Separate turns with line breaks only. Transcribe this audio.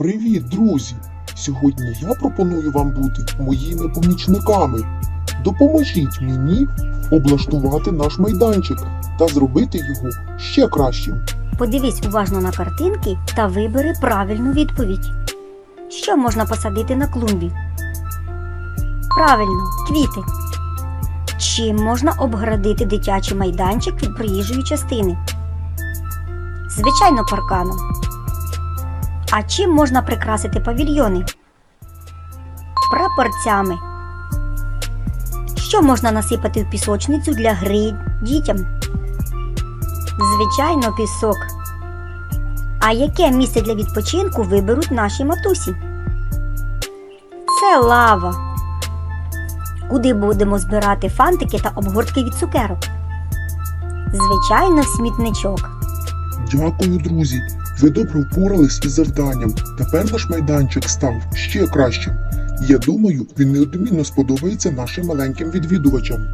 Привіт, друзі! Сьогодні я пропоную вам бути моїми помічниками. Допоможіть мені облаштувати наш майданчик та зробити його ще кращим.
Подивись уважно на картинки та вибери правильну відповідь. Що можна посадити на клумбі? Правильно, квіти. Чим можна обградити дитячий майданчик від проїжджої частини? Звичайно, парканом. А чим можна прикрасити павільйони? Прапорцями. Що можна насипати в пісочницю для гри дітям? Звичайно, пісок. А яке місце для відпочинку виберуть наші матусі? Це лава. Куди будемо збирати фантики та обгортки від цукерок? Звичайно, в смітничок.
Дякую, друзі! Ви добре впорались із завданням. Тепер наш майданчик став ще кращим. Я думаю, він неодмінно сподобається нашим маленьким відвідувачам.